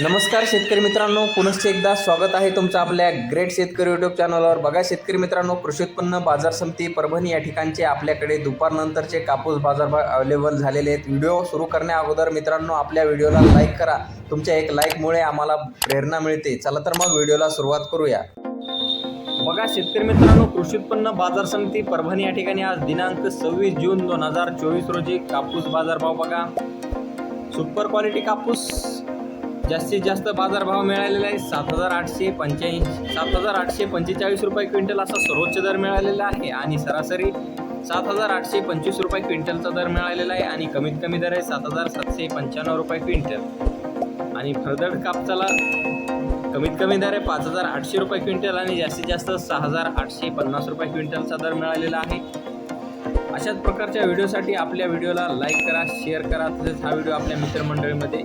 नमस्कार शेतकरी मित्रांनो पुनश्च एकदा स्वागत आहे तुमचं आपल्या ग्रेट शेतकरी यूट्यूब चॅनलवर बघा शेतकरी मित्रांनो कृषी उत्पन्न बाजार समिती परभणी या ठिकाणचे आपल्याकडे दुपारनंतरचे कापूस बाजार अवेलेबल झालेले आहेत. व्हिडिओ सुरू करण्या अगोदर मित्रांनो आपल्या व्हिडिओला लाईक करा. तुमच्या एक लाईकमुळे आम्हाला प्रेरणा मिळते. चला तर मग व्हिडिओला सुरुवात करूया. बघा शेतकरी मित्रांनो कृषी उत्पन्न बाजार समिती परभणी या ठिकाणी आज दिनांक सव्वीस जून दोन हजार चोवीस रोजी कापूस बाजारभाव बघा. सुपर क्वालिटी कापूस. जास्तीत जास्त बाजारभाव मिळालेला आहे सात हजार आठशे पंच्याऐंशी सात हजार आठशे पंचेचाळीस रुपये क्विंटल असा सर्वोच्च दर मिळालेला आहे. आणि सरासरी सात हजार आठशे पंचवीस रुपये क्विंटलचा दर मिळालेला आहे. आणि कमीत कमी दर आहे सात हजार सातशे पंच्याण्णव रुपये क्विंटल. आणि फरदड कापसाला कमीत कमी दर आहे पाच हजार आठशे रुपये क्विंटल. आणि जास्तीत जास्त सहा हजार आठशे पन्नास रुपये क्विंटलचा दर मिळालेला आहे. अशाच प्रकारच्या व्हिडिओसाठी आपल्या व्हिडिओला लाईक करा शेअर करा. तसेच हा व्हिडिओ आपल्या मित्रमंडळीमध्ये